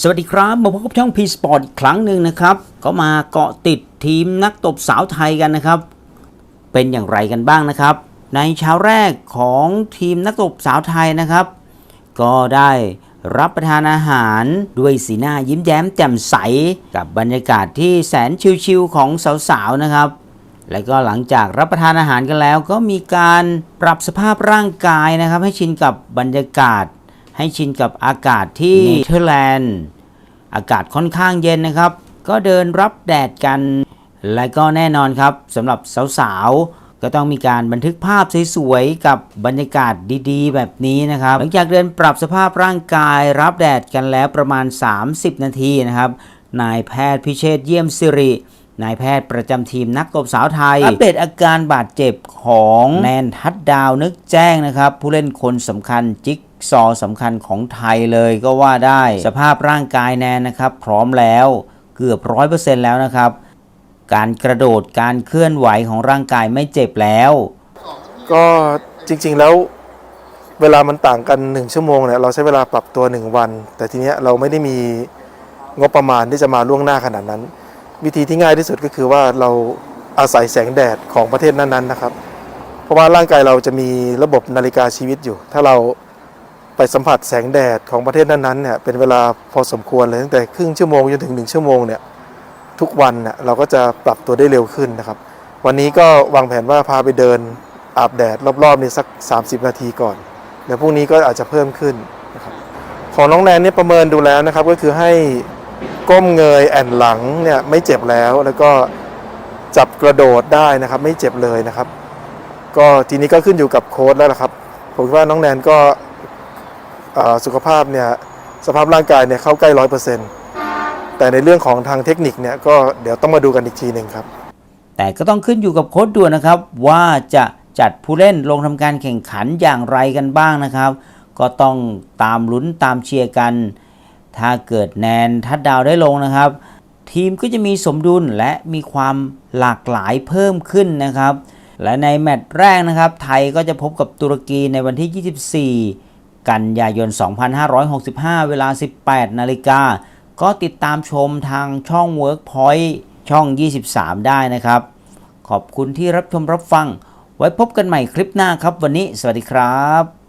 สวัสดีครับ มาพบกับช่อง P Sport อีกครั้งหนึ่งนะครับ ก็มาเกาะติดทีมนักตบสาวไทยกันนะครับ เป็นอย่างไรกันบ้างนะครับ ในเช้าแรกของทีมนักตบสาวไทยนะครับ ก็ได้รับประทานอาหารด้วยสีหน้ายิ้มแย้มแจ่มใส กับบรรยากาศที่แสนชิลๆของสาวๆนะครับ แล้วก็หลังจากรับประทานอาหารกันแล้ว ก็มีการปรับสภาพร่างกายนะครับ ให้ชินกับบรรยากาศ ให้ชินกับอากาศที่เนเธอร์แลนด์ อากาศค่อนข้างเย็นนะครับ ก็เดินรับแดดกัน และก็แน่นอนครับสำหรับสาวๆ ก็ต้องมีการบันทึกภาพสวยๆ กับบรรยากาศดีๆ แบบนี้นะครับ หลังจากเดินปรับสภาพร่างกายรับแดดกันแล้วประมาณ 30 นาทีนะครับ นายแพทย์พิเชษฐ์เยี่ยมสิรินายแพทย์ประจำทีมนักตบสาวไทย อัปเดตอาการบาดเจ็บของแนนทัดดาวนึกแจ้งนะครับ ผู้เล่นคนสำคัญจิ๊ก ซอว์สำคัญของไทยเลยก็ว่าได้สภาพร่างกายแนนนะครับ พร้อมแล้วเกือบร้อยเปอร์เซ็นต์แล้วนะครับ การกระโดดการเคลื่อนไหวของร่างกายไม่เจ็บแล้ว ก็จริงๆแล้วเวลามันต่างกัน 1 ชั่วโมงเนี่ยเราใช้เวลาปรับตัว 1 วัน แต่ทีเนี้ยเราไม่ได้มีงบประมาณที่จะมาล่วงหน้าขนาดนั้น วิธีที่ง่ายที่สุดก็คือว่าเราอาศัยแสงแดดของประเทศนั้นๆนะครับ เพราะว่าร่างกายเราจะมีระบบนาฬิกาชีวิตอยู่ ถ้าเรา ไปสัมผัสแสงแดดของประเทศนั้นๆเนี่ยเป็นเวลาพอสมควรเลยตั้งแต่ครึ่งชั่วโมงจนถึง 1 ชั่วโมงเนี่ยทุกวันเนี่ยเราก็จะปรับตัวได้เร็วขึ้นนะครับ วันนี้ก็วางแผนว่าพาไปเดินอาบแดดรอบๆนี่สัก 30 นาทีก่อนเดี๋ยวพรุ่งนี้ก็อาจจะเพิ่มขึ้นนะครับของน้องแนนเนี่ยประเมินดูแล้วนะครับก็คือให้ก้มเงยแอนหลังเนี่ยไม่เจ็บแล้วแล้วก็จับกระโดดได้นะครับ ไม่เจ็บเลยนะครับ ก็ทีนี้ก็ขึ้นอยู่กับโค้ดแล้วละครับ ผมว่าน้องแนนก็ สุขภาพเนี่ยสภาพร่างกายเนี่ยเข้าใกล้ร้อยเปอร์เซ็นต์แต่ในเรื่องของทางเทคนิคเนี่ยก็เดี๋ยวต้องมาดูกันอีกทีหนึ่งครับ แต่ก็ต้องขึ้นอยู่กับโค้ชด่วนนะครับ ว่าจะจัดผู้เล่นลงทำการแข่งขันอย่างไรกันบ้างนะครับ ก็ต้องตามลุ้นตามเชียร์กัน ถ้าเกิดแนนทัดดาวได้ลงนะครับ ทีมก็จะมีสมดุลและมีความหลากหลายเพิ่มขึ้นนะครับ และในแมตช์แรกนะครับ ไทยก็จะพบกับตุรกีในวันที่ 24 กันยายน 2565 เวลา 18 นาฬิกา ก็ติดตามชมทางช่อง Workpoint ช่อง 23 ได้นะครับ ขอบคุณที่รับชมรับฟัง ไว้พบกันใหม่คลิปหน้าครับวันนี้ สวัสดีครับ